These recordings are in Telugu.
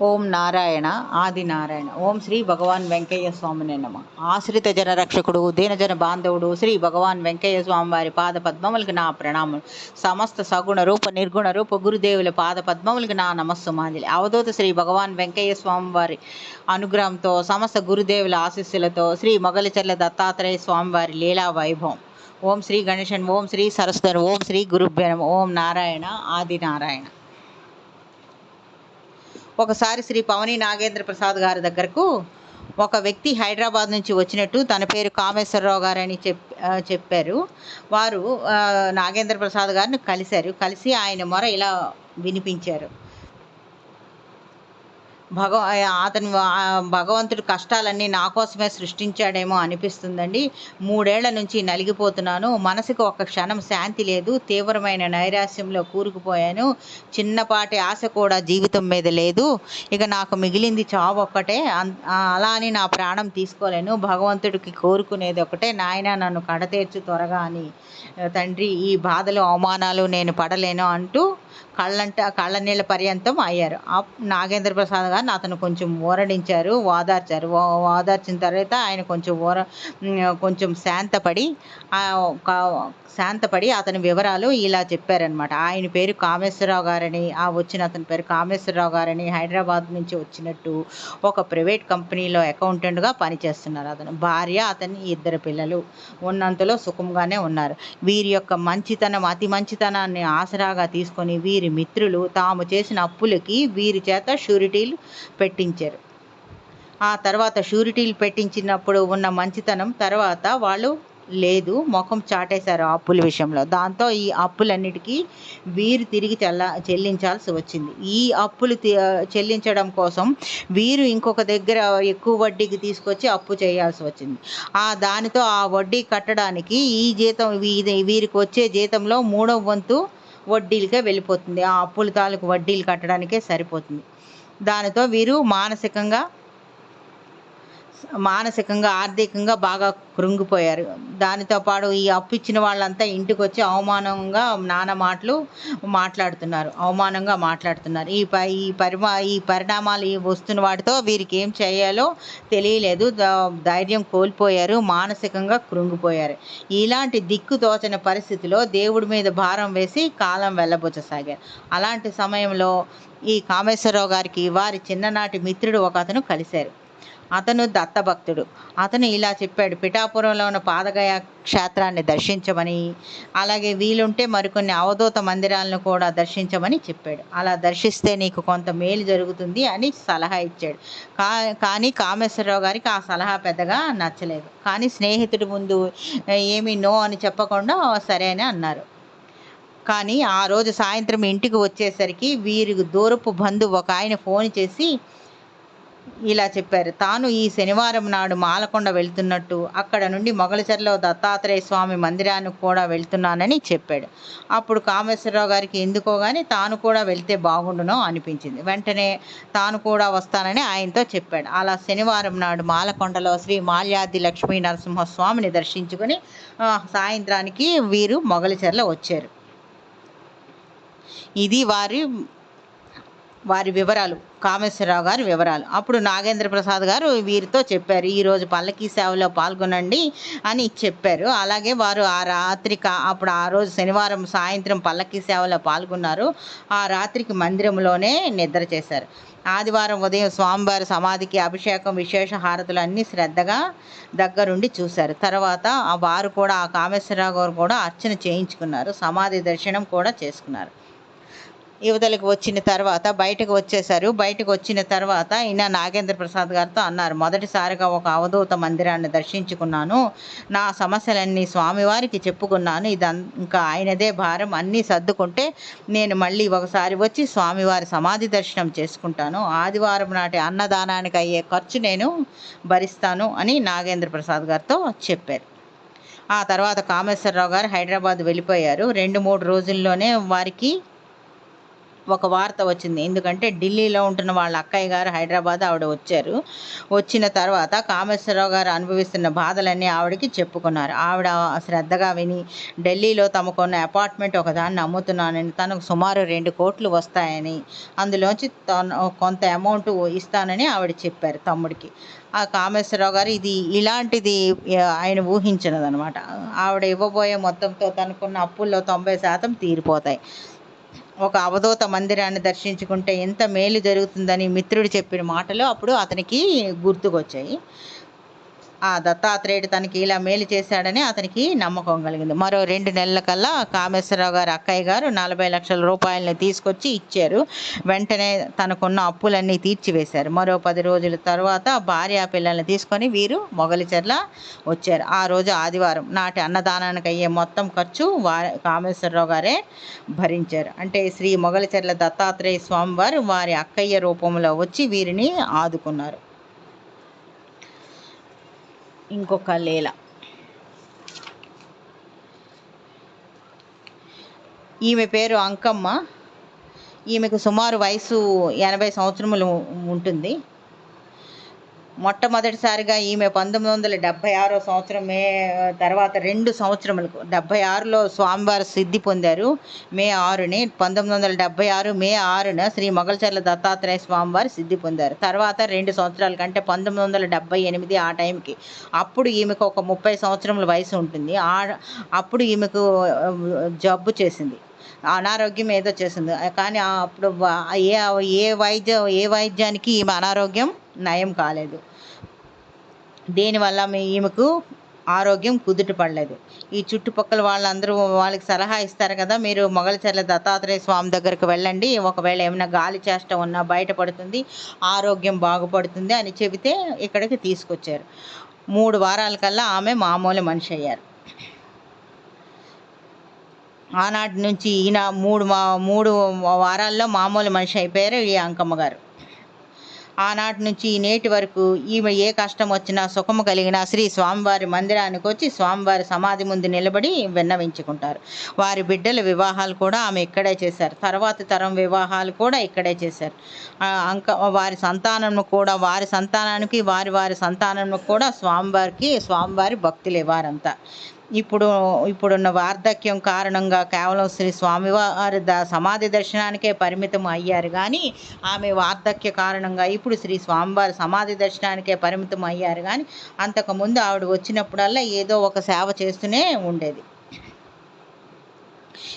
ఓం నారాయణ ఆది నారాయణ ఓం శ్రీ భగవాన్ వెంకయ్య స్వామిని నమ ఆశ్రిత జన రక్షకుడు దీనజన బాంధవుడు శ్రీ భగవాన్ వెంకయ్య స్వామి వారి పాద పద్మములకు నా ప్రణామం సమస్త సగుణ రూప నిర్గుణ రూప గురుదేవుల పాద పద్మములకు నా నమస్సు మాంజలి అవధూత శ్రీ భగవాన్ వెంకయ్య స్వామి వారి అనుగ్రహంతో సమస్త గురుదేవుల ఆశీస్సులతో శ్రీ మొగలిచెర్ల దత్తాత్రేయ స్వామి వారి లీలా వైభవం ఓం శ్రీ గణేశన్ ఓం శ్రీ సరస్వతి ఓం శ్రీ గురుభ్యనం ఓం నారాయణ ఆది నారాయణ ఒకసారి శ్రీ పవని నాగేంద్ర ప్రసాద్ గారి దగ్గరకు ఒక వ్యక్తి హైదరాబాద్ నుంచి వచ్చినట్టు తన పేరు కామేశ్వరరావు గారని చెప్ చెప్పారు. వారు నాగేంద్ర ప్రసాద్ గారిని కలిశారు. కలిసి ఆయన మొర ఇలా వినిపించారు. భగ అతను భగవంతుడు కష్టాలన్నీ నా కోసమే సృష్టించాడేమో అనిపిస్తుందండి. మూడేళ్ళ నుంచి నలిగిపోతున్నాను. మనసుకు ఒక క్షణం శాంతి లేదు. తీవ్రమైన నైరాశ్యంలో కూరుకుపోయాను. చిన్నపాటి ఆశ కూడా జీవితం మీద లేదు. ఇక నాకు మిగిలింది చావు ఒక్కటే. అలా అని నా ప్రాణం తీసుకోలేను. భగవంతుడికి కోరుకునేది ఒకటే. నాయన నన్ను కడతేర్చు త్వరగా అని. తండ్రి ఈ బాధలు అవమానాలు నేను పడలేను అంటూ కళ్ళంట కళ్ళనీళ్ళ పర్యంతం అయ్యారు. నాగేంద్ర ప్రసాద్ గారిని అతను కొంచెం ఓరడించారు ఓదార్చారు ఓదార్చిన తర్వాత ఆయన కొంచెం ఓర కొంచెం శాంతపడి శాంతపడి అతని వివరాలు ఇలా చెప్పారనమాట ఆయన పేరు కామేశ్వరరావు గారని ఆ వచ్చిన అతని పేరు కామేశ్వరరావు గారని హైదరాబాద్ నుంచి వచ్చినట్టు ఒక ప్రైవేట్ కంపెనీలో అకౌంటెంట్గా పనిచేస్తున్నారు అతను. భార్య అతని ఇద్దరు పిల్లలు ఉన్నంతలో సుఖంగానే ఉన్నారు. వీరి యొక్క మంచితనం అతి మంచితనాన్ని ఆసరాగా తీసుకొని వీరి మిత్రులు తాము చేసిన అప్పులకి వీరి చేత షూరిటీలు పెట్టించారు. ఆ తర్వాత షూరిటీలు పెట్టించినప్పుడు ఉన్న మంచితనం తర్వాత వాళ్ళు లేదు ముఖం చాటేశారు ఆ అప్పుల విషయంలో. దాంతో ఈ అప్పులన్నిటికీ వీరు తిరిగి చెల్ల చెల్లించాల్సి వచ్చింది. ఈ అప్పులు చెల్లించడం కోసం వీరు ఇంకొక దగ్గర ఎక్కువ వడ్డీకి తీసుకొచ్చి అప్పు చేయాల్సి వచ్చింది. ఆ దానితో ఆ వడ్డీ కట్టడానికి ఈ జీతం వీరికి వచ్చే జీతంలో మూడవ వంతు వడ్డీలకే వెళ్ళిపోతుంది. ఆ అప్పుల తాలూకు వడ్డీలు కట్టడానికే సరిపోతుంది. దానితో వీరు మానసికంగా మానసికంగా ఆర్థికంగా బాగా కృంగిపోయారు. దానితో పాటు ఈ అప్పు ఇచ్చిన వాళ్ళంతా ఇంటికి వచ్చి అవమానంగా నానా మాటలు మాట్లాడుతున్నారు. అవమానంగా మాట్లాడుతున్నారు. ఈ ప ఈ పరిమా ఈ పరిణామాలు వస్తున్న వాటితో వీరికి ఏం చేయాలో తెలియలేదు. ధైర్యం కోల్పోయారు. మానసికంగా కృంగిపోయారు. ఇలాంటి దిక్కు తోచని పరిస్థితిలో దేవుడి మీద భారం వేసి కాలం వెళ్ళబుచ్చసాగారు. అలాంటి సమయంలో ఈ కామేశ్వరరావు గారికి వారి చిన్ననాటి మిత్రుడు ఒక అతను కలిశారు. అతను దత్తభక్తుడు. అతను ఇలా చెప్పాడు పిఠాపురంలో ఉన్న పాదగయ క్షేత్రాన్ని దర్శించమని అలాగే వీలుంటే మరికొన్ని అవధూత మందిరాలను కూడా దర్శించమని చెప్పాడు. అలా దర్శిస్తే నీకు కొంత మేలు జరుగుతుంది అని సలహా ఇచ్చాడు. కా కానీ కామేశ్వరరావు గారికి ఆ సలహా పెద్దగా నచ్చలేదు. కానీ స్నేహితుడి ముందు ఏమీ నో అని చెప్పకుండా సరే అని అన్నారు. కానీ ఆ రోజు సాయంత్రం ఇంటికి వచ్చేసరికి వీరి దూరపు బంధువు ఒక ఆయన ఫోన్ చేసి ఇలా చెప్పారు. తాను ఈ శనివారం నాడు మాలకొండ వెళ్తున్నట్టు అక్కడ నుండి మొగలిచెర్లో దత్తాత్రేయ స్వామి మందిరానికి కూడా వెళ్తున్నానని చెప్పాడు. అప్పుడు కామేశ్వరరావు గారికి ఎందుకో కానీ తాను కూడా వెళ్తే బాగుండునో అనిపించింది. వెంటనే తాను కూడా వస్తానని ఆయనతో చెప్పాడు. అలా శనివారం నాడు మాలకొండలో శ్రీ మాల్యాది లక్ష్మీ నరసింహస్వామిని దర్శించుకుని సాయంత్రానికి వీరు మొగలిచెర్ల వచ్చారు. ఇది వారి వారి వివరాలు కామేశ్వరరావు గారి వివరాలు. అప్పుడు నాగేంద్ర ప్రసాద్ గారు వీరితో చెప్పారు ఈరోజు పల్లకీ సేవలో పాల్గొనండి అని చెప్పారు. అలాగే వారు ఆ రాత్రిక అప్పుడు ఆ రోజు శనివారం సాయంత్రం పల్లకీ సేవలో పాల్గొన్నారు. ఆ రాత్రికి మందిరంలోనే నిద్ర చేశారు. ఆదివారం ఉదయం స్వామివారి సమాధికి అభిషేకం విశేష హారతులు అన్నీ శ్రద్ధగా దగ్గరుండి చూశారు. తర్వాత ఆ వారు కూడా ఆ కామేశ్వరరావు గారు కూడా అర్చన చేయించుకున్నారు. సమాధి దర్శనం కూడా చేసుకున్నారు. యువతలకు వచ్చిన తర్వాత బయటకు వచ్చేసారు బయటకు వచ్చిన తర్వాత ఈయన నాగేంద్ర ప్రసాద్ గారితో అన్నారు మొదటిసారిగా ఒక అవధూత మందిరాన్ని దర్శించుకున్నాను. నా సమస్యలన్నీ స్వామివారికి చెప్పుకున్నాను. ఇది ఇంకా ఆయనదే భారం. అన్నీ సర్దుకుంటే నేను మళ్ళీ ఒకసారి వచ్చి స్వామివారి సమాధి దర్శనం చేసుకుంటాను. ఆదివారం నాటి అన్నదానానికి అయ్యే ఖర్చు నేను భరిస్తాను అని నాగేంద్ర ప్రసాద్ గారితో చెప్పారు. ఆ తర్వాత కామేశ్వరరావు గారు హైదరాబాద్ వెళ్ళిపోయారు. రెండు మూడు రోజుల్లోనే వారికి ఒక వార్త వచ్చింది. ఎందుకంటే ఢిల్లీలో ఉంటున్న వాళ్ళ అక్కయ్య గారు హైదరాబాద్ ఆవిడ వచ్చారు. వచ్చిన తర్వాత కామేశ్వరరావు గారు అనుభవిస్తున్న బాధలన్నీ ఆవిడకి చెప్పుకున్నారు. ఆవిడ శ్రద్ధగా విని ఢిల్లీలో తమకున్న అపార్ట్మెంట్ ఒకదాన్ని అమ్ముతున్నానని తనకు సుమారు రెండు కోట్లు వస్తాయని అందులోంచి తను కొంత అమౌంట్ ఇస్తానని ఆవిడ చెప్పారు తమ్ముడికి. ఆ కామేశ్వరరావు గారు ఇది ఇలాంటిది ఆయన ఊహించినదనమాట. ఆవిడ ఇవ్వబోయే మొత్తంతో తనకున్న అప్పుల్లో తొంభై శాతం తీరిపోతాయి. ఒక అవధూత మందిరాన్ని దర్శించుకుంటే ఎంత మేలు జరుగుతుందని మిత్రుడు చెప్పిన మాటలు అప్పుడు అతనికి గుర్తుకొచ్చాయి. ఆ దత్తాత్రేయుడు తనకి ఇలా మేలు చేశాడని అతనికి నమ్మకం కలిగింది. మరో రెండు నెలల కల్లా కామేశ్వరరావు గారు అక్కయ్య గారు నలభై లక్షల రూపాయలని తీసుకొచ్చి ఇచ్చారు. వెంటనే తనకున్న అప్పులన్నీ తీర్చివేశారు. మరో పది రోజుల తర్వాత భార్య పిల్లల్ని తీసుకొని వీరు మొగలిచెర్ల వచ్చారు. ఆ రోజు ఆదివారం నాటి అన్నదానానికి అయ్యే మొత్తం ఖర్చు వారి కామేశ్వరరావు గారే భరించారు. అంటే శ్రీ మొగలిచెర్ల దత్తాత్రేయ స్వామివారు వారి అక్కయ్య రూపంలో వచ్చి వీరిని ఆదుకున్నారు. ఇంకొక లీల. ఈమె పేరు అంకమ్మ. ఈమెకు సుమారు వయసు ఎనభై సంవత్సరములు ఉంటుంది. మొట్టమొదటిసారిగా ఈమె పంతొమ్మిది వందల డెబ్భై ఆరో సంవత్సరం మే తర్వాత రెండు సంవత్సరములకు డెబ్భై ఆరులో స్వామివారు సిద్ధి పొందారు. మే ఆరుని పంతొమ్మిది వందల డెబ్భై ఆరు మే ఆరున శ్రీ మొగల్చర్ల దత్తాత్రేయ స్వామివారు సిద్ధి పొందారు. తర్వాత రెండు సంవత్సరాల కంటే పంతొమ్మిది వందల డెబ్భై ఎనిమిది ఆ టైంకి అప్పుడు ఈమెకు ఒక ముప్పై సంవత్సరముల వయసు ఉంటుంది. ఆ అప్పుడు ఈమెకు జబ్బు చేసింది. అనారోగ్యం ఏదో చేసింది. కానీ అప్పుడు ఏ ఏ వైద్య ఏ వైద్యానికి ఈమె అనారోగ్యం నయం కాలేదు. దీనివల్ల మీ ఈమెకు ఆరోగ్యం కుదుట పడలేదు? ఈ చుట్టుపక్కల వాళ్ళందరూ వాళ్ళకి సలహా ఇస్తారు కదా మీరు మొగలచర్ల దత్తాత్రేయ స్వామి దగ్గరకు వెళ్ళండి. ఒకవేళ ఏమైనా గాలి చేష్ట ఉన్నా బయటపడుతుంది ఆరోగ్యం బాగుపడుతుంది అని చెబితే ఇక్కడికి తీసుకొచ్చారు. మూడు వారాల కల్లా ఆమె మామూలు మనిషి అయ్యారు. ఆనాటి నుంచి ఈయన మూడు మా మూడు వారాల్లో మామూలు మనిషి అయిపోయారు ఈ అంకమ్మ గారు. ఆనాటి నుంచి ఈ నేటి వరకు ఈమె ఏ కష్టం వచ్చినా సుఖము కలిగినా శ్రీ స్వామివారి మందిరానికి వచ్చి స్వామివారి సమాధి ముందు నిలబడి విన్నవించుకుంటారు. వారి బిడ్డల వివాహాలు కూడా ఆమె ఇక్కడే చేశారు. తర్వాతి తరం వివాహాలు కూడా ఇక్కడే చేశారు. అంక వారి సంతానం కూడా వారి సంతానానికి వారి వారి సంతానం కూడా స్వామివారికి స్వామివారి భక్తులే వారంతా ఇప్పుడు ఇప్పుడున్న వార్ధక్యం కారణంగా కేవలం శ్రీ స్వామివారి ద సమాధి దర్శనానికే పరిమితం అయ్యారు. కానీ ఆమె వార్ధక్య కారణంగా ఇప్పుడు శ్రీ స్వామివారి సమాధి దర్శనానికే పరిమితం అయ్యారు. కానీ అంతకుముందు ఆవిడ వచ్చినప్పుడల్లా ఏదో ఒక సేవ చేస్తూనే ఉండేది.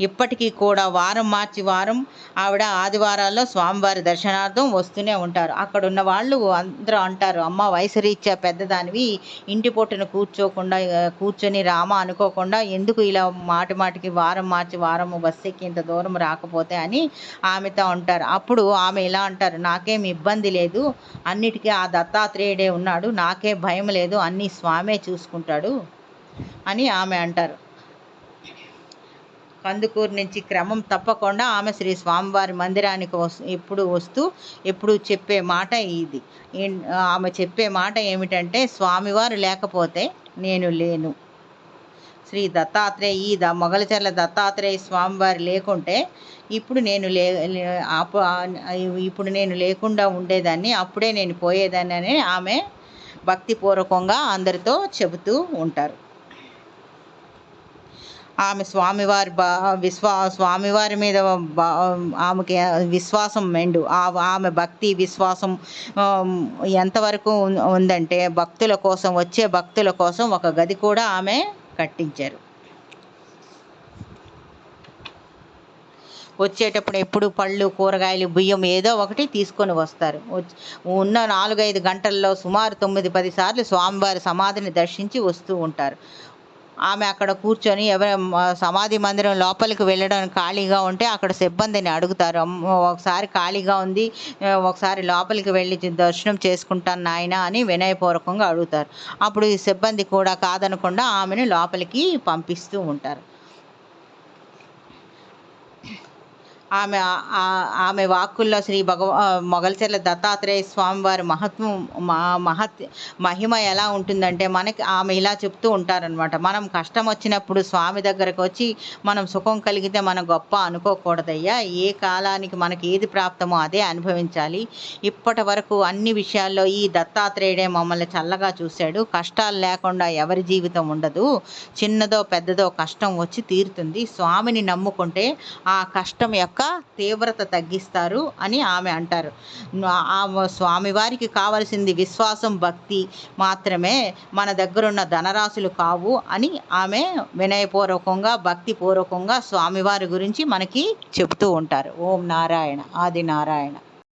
ఇప్పటికీ కూడా వారం మార్చి వారం ఆవిడ ఆదివారాల్లో స్వామివారి దర్శనార్థం వస్తూనే ఉంటారు. అక్కడ ఉన్న వాళ్ళు అందరూ అంటారు అమ్మ వయసు రీత్యా పెద్దదానివి ఇంటి పొట్టున కూర్చోకుండా కూర్చొని రామ అనుకోకుండా ఎందుకు ఇలా మాటి మాటికి వారం మార్చి వారం బస్సు ఎక్కి ఇంత దూరం రాకపోతే అని ఆమెతో అంటారు. అప్పుడు ఆమె ఇలా అంటారు నాకేం ఇబ్బంది లేదు అన్నిటికీ ఆ దత్తాత్రేయుడే ఉన్నాడు నాకే భయం లేదు అన్నీ స్వామే చూసుకుంటాడు అని ఆమె అంటారు. కందుకూరు నుంచి క్రమం తప్పకుండా ఆమె శ్రీ స్వామివారి మందిరానికి వస్ ఎప్పుడు వస్తూ ఎప్పుడు చెప్పే మాట ఇది. ఆమె చెప్పే మాట ఏమిటంటే స్వామివారు లేకపోతే నేను లేను. శ్రీ దత్తాత్రేయ ఈ ద మొగలచర్ల దత్తాత్రేయ స్వామివారు లేకుంటే ఇప్పుడు నేను లే ఇప్పుడు నేను లేకుండా ఉండేదాన్ని అప్పుడే నేను పోయేదాన్ని అని ఆమె భక్తిపూర్వకంగా అందరితో చెబుతూ ఉంటారు. ఆమె స్వామివారి బా విశ్వా స్వామివారి మీద బా ఆమెకి విశ్వాసం మెండు. ఆ- ఆమె భక్తి విశ్వాసం ఎంతవరకు ఉందంటే భక్తుల కోసం వచ్చే భక్తుల కోసం ఒక గది కూడా ఆమె కట్టించారు. వచ్చేటప్పుడు ఎప్పుడు పళ్ళు కూరగాయలు బియ్యం ఏదో ఒకటి తీసుకొని వస్తారు. ఉన్న నాలుగైదు గంటల్లో సుమారు తొమ్మిది పది సార్లు స్వామివారి సమాధిని దర్శించి వస్తూ ఉంటారు. ఆమె అక్కడ కూర్చొని ఎవరు సమాధి మందిరం లోపలికి వెళ్ళడం ఖాళీగా ఉంటే అక్కడ సిబ్బందిని అడుగుతారు. ఒకసారి ఖాళీగా ఉంది ఒకసారి లోపలికి వెళ్ళి దర్శనం చేసుకుంటాను నాయన అని వినయపూర్వకంగా అడుగుతారు. అప్పుడు ఈ సిబ్బంది కూడా కాదనకుండా ఆమెను లోపలికి పంపిస్తూ ఉంటారు. ఆమె ఆమె వాక్కుల్లో శ్రీ భగవ మొగల్చెర్ల దత్తాత్రేయ స్వామివారి మహత్వం మహత్ మహిమ ఎలా ఉంటుందంటే మనకి ఆమె ఇలా చెప్తూ ఉంటారనమాట మనం కష్టం వచ్చినప్పుడు స్వామి దగ్గరకు వచ్చి మనం సుఖం కలిగితే మనం గొప్ప అనుకోకూడదయ్యా. ఏ కాలానికి మనకి ఏది ప్రాప్తమో అదే అనుభవించాలి. ఇప్పటి వరకు అన్ని విషయాల్లో ఈ దత్తాత్రేయుడే మమ్మల్ని చల్లగా చూశాడు. కష్టాలు లేకుండా ఎవరి జీవితం ఉండదు. చిన్నదో పెద్దదో కష్టం వచ్చి తీరుతుంది. స్వామిని నమ్ముకుంటే ఆ కష్టం యొక్క తీవ్రత తగ్గిస్తారు అని ఆమె అంటారు. ఆ స్వామివారికి కావలసింది విశ్వాసం భక్తి మాత్రమే మన దగ్గరున్న ధనరాశులు కావు అని ఆమె వినయపూర్వకంగా భక్తిపూర్వకంగా స్వామివారి గురించి మనకి చెబుతూ ఉంటారు. ఓం నారాయణ ఆది నారాయణ.